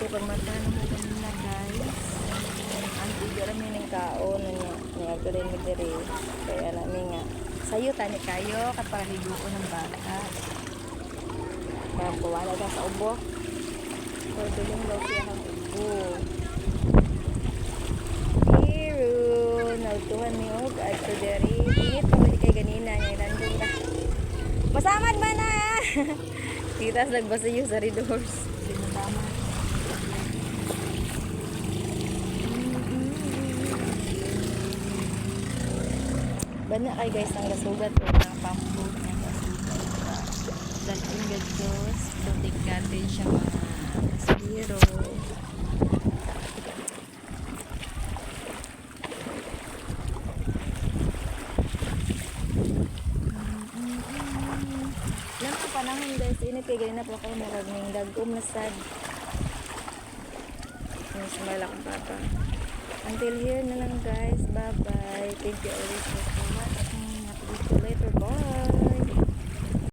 Kaya pag matanong mo kanina guys, ang tiga rami ng kaon niya. Niya ko rin diri. Kaya rami nga. Sayo tani kayo kapag ligo ng bata. Kaya wala ka sa ubo. So, duling daw siya kang ubo. Pero, nagtuhan ni Og at ko diri. Init pa ba kay ganina niya nandun ka. Masamad ba na? Titas nagbasa yung sa doors. Sinasama. Bana kay guys ang gasugat o na pamboot ng gasugat. Dahil ang gatos, putik natin siya mga kasiro. Lang ang panahon guys, init kay ganina po kayo murag ning dagom na sad. Mas malak bata. Until here na lang guys. Bye bye. Thank you always for so much. At mga later. Bye.